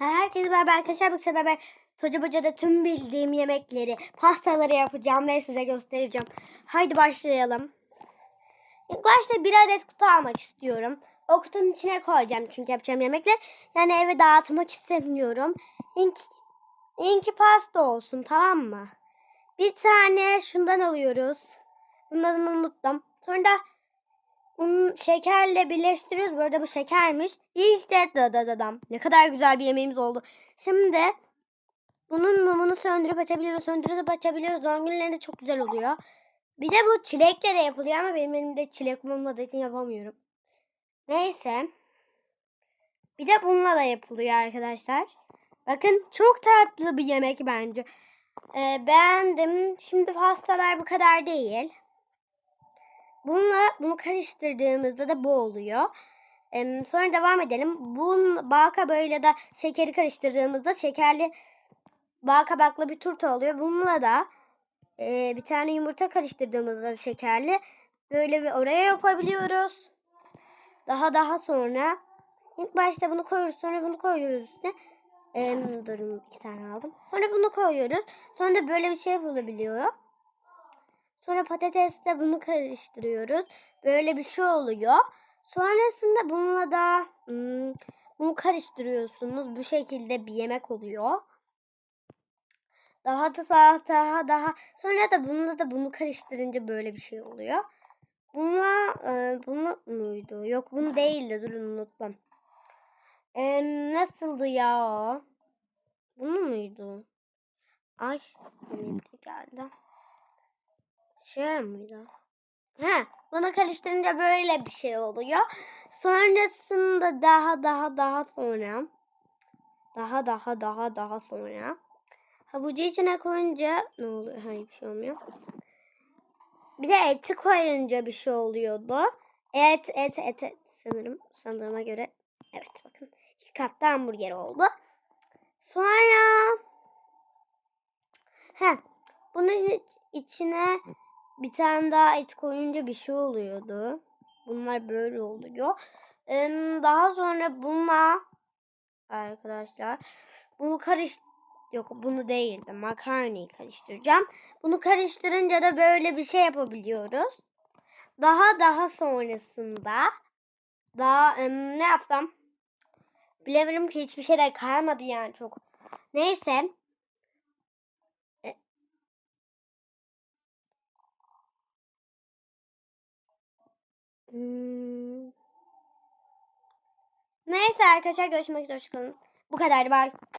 Herkese merhaba arkadaşlar. Bu sefer Toca Boca'da tüm bildiğim yemekleri, pastaları yapacağım ve size göstereceğim. Haydi başlayalım. İlk başta bir adet kutu almak istiyorum. O kutunun içine koyacağım çünkü yapacağım yemekler. Yani eve dağıtmak istemiyorum. İlk, ilki pasta olsun tamam mı? Bir tane şundan alıyoruz. Bundan unuttum. Sonra da un şekerle birleştiriyoruz. Bu arada bu şekermiş. İşte da da da dam. Ne kadar güzel bir yemeğimiz oldu. Şimdi bunun mumunu söndürüp açabiliyoruz. Söndürüp açabiliyoruz. Doğum günlerinde çok güzel oluyor. Bir de bu çilekle de yapılıyor ama benim elimde çilek olmadığı için yapamıyorum. Neyse. Bir de bununla da yapılıyor arkadaşlar. Bakın çok tatlı bir yemek bence. Ee, beğendim. Şimdi pastalar bu kadar değil. Bununla bunu karıştırdığımızda da bu oluyor. Ee, sonra devam edelim. Bun bal kabağıyla da şekeri karıştırdığımızda şekerli bal kabaklı bir turta oluyor. Bununla da e, bir tane yumurta karıştırdığımızda da şekerli böyle bir oraya yapabiliyoruz. Daha daha sonra ilk başta bunu koyuyoruz sonra bunu koyuyoruz üstüne. Ee, durun iki tane aldım. Sonra bunu koyuyoruz. Sonra da böyle bir şey yapılabiliyor. Sonra patatesle bunu karıştırıyoruz. Böyle bir şey oluyor. Sonrasında bununla da hmm, bunu karıştırıyorsunuz. Bu şekilde bir yemek oluyor. Daha da daha daha daha sonra da bununla da bunu karıştırınca böyle bir şey oluyor. Bununla e, bunu muydu? Yok bunu değildi. Durun unuttum. E, nasıldı ya? Bunu muydu? Ay benim geldi. Şey miydi? Ha, bunu karıştırınca böyle bir şey oluyor. Sonrasında daha daha daha sonra daha daha daha daha sonra havucu içine koyunca ne oluyor? Hayır bir şey olmuyor. Bir de eti koyunca bir şey oluyordu. Et et et, et. sanırım sandığıma göre. Evet bakın iki katlı hamburger oldu. Sonra He, bunun içine bir tane daha et koyunca bir şey oluyordu. Bunlar böyle oluyor. Daha sonra bununla arkadaşlar bunu karış yok bunu değildi makarnayı karıştıracağım. Bunu karıştırınca da böyle bir şey yapabiliyoruz. Daha daha sonrasında daha ne yapsam bilemiyorum ki hiçbir şey de kalmadı yani çok. Neyse Hmm. Neyse arkadaşlar görüşmek üzere. Bu kadar. Bye.